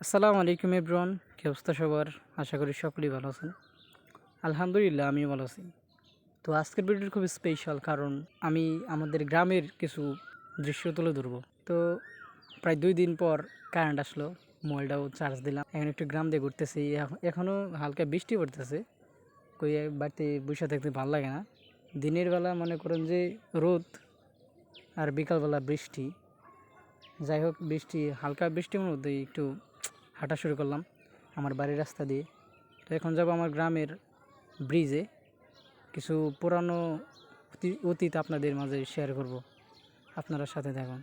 আসসালামু আলাইকুম এব্রন কি অবস্থা সবার? আশা করি সকলেই ভালো আছেন। আলহামদুলিল্লাহ, আমিও ভালো আছি। তো আজকের ভিডিওটি খুব স্পেশাল কারণ আমি আমাদের গ্রামের কিছু দৃশ্য তুলে ধরবো। তো প্রায় দুই দিন পর কারেন্ট আসলো মোবাইলটাও চার্জ দিলাম। এখন একটু গ্রাম দিয়ে ঘুরতেছি। এখ- এখনও হালকা বৃষ্টি পড়তেছে। কই বাড়িতে বসে থাকতে ভালো লাগে না। দিনের বেলা মনে করেন যে রোদ আর বিকালবেলা বৃষ্টি। যাই হোক, বৃষ্টি, হালকা বৃষ্টির মধ্যে একটু হাঁটা শুরু করলাম আমার বাড়ির রাস্তা দিয়ে। তো এখন যাব আমার গ্রামের ব্রিজে কিছু পুরানো অতীত আপনাদের মাঝে শেয়ার করব। আপনারা সাথে থাকুন।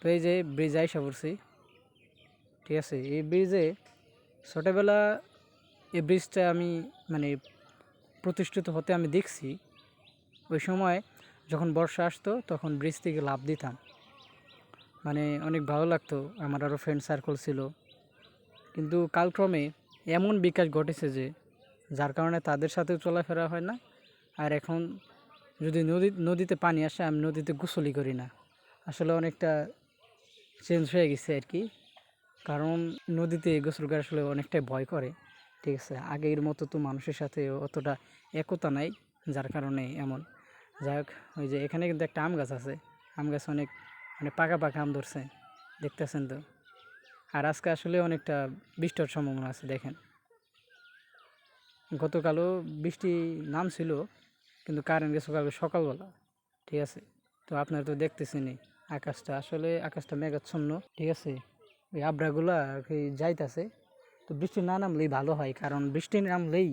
তো এই যে ব্রিজ আইসা পড়ছি, ঠিক আছে? এই ব্রিজে ছোটোবেলা এই ব্রিজটা আমি মানে প্রতিষ্ঠিত হতে আমি দেখছি। ওই সময় যখন বর্ষা আসতো তখন ব্রিজ থেকে লাভ দিতাম। মানে অনেক ভালো লাগতো। আমার আরও ফ্রেন্ড সার্কেল ছিল। কিন্তু কালক্রমে এমন বিকাশ ঘটেছে যে, যার কারণে তাদের সাথেও চলাফেরা হয় না। আর এখন যদি নদী, নদীতে পানি আসে, আমি নদীতে গোসলই করি না। আসলে অনেকটা চেঞ্জ হয়ে গেছে আর কি। কারণ নদীতে গোসল করে আসলে অনেকটাই ভয় করে, ঠিক আছে? আগের মতো তো মানুষের সাথে অতটা একতা নাই, যার কারণে এমন। যাই হোক, ওই যে এখানে কিন্তু একটা আম গাছ আছে। আম গাছ অনেক মানে পাকা পাকা আম ধরছে, দেখতেছেন তো। আর আজকে আসলে অনেকটা বৃষ্টির সম্ভাবনা আছে, দেখেন। গতকালও বৃষ্টি নাম ছিল কিন্তু কারেন্ট গেছে কালকে সকালবেলা, ঠিক আছে? তো আপনারা তো দেখতেছেনই, আকাশটা আসলে আকাশটা মেঘাচ্ছন্ন, ঠিক আছে? ওই আবরাগুলা আর কি যাইতাছে। তো বৃষ্টি না নামলেই ভালো হয়, কারণ বৃষ্টি নামলেই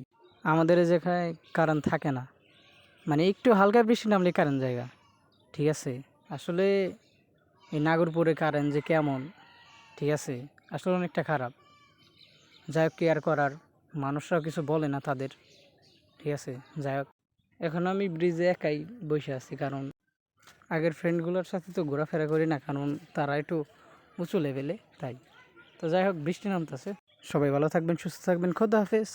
আমাদের যেখানে কারেন্ট থাকে না। মানে একটু হালকা বৃষ্টি নামলেই কারেন্ট জায়গা, ঠিক আছে? আসলে এই নাগরপুরে কারেন্ট যে কেমন, ঠিক আছে? আসলে অনেকটা খারাপ। যাই হোক কেয়ার করার। মানুষরাও কিছু বলে না তাদের, ঠিক আছে? যাই হোক এখন আমি ব্রিজে একাই বসে আছি, কারণ আগের ফ্রেন্ডগুলোর সাথে তো ঘোরাফেরা করি না, কারণ তারা একটু উঁচু লেভেলে তাই। তো যাই হোক বৃষ্টি নামতেছে। সবাই ভালো থাকবেন, সুস্থ থাকবেন, খোদা হাফেজ।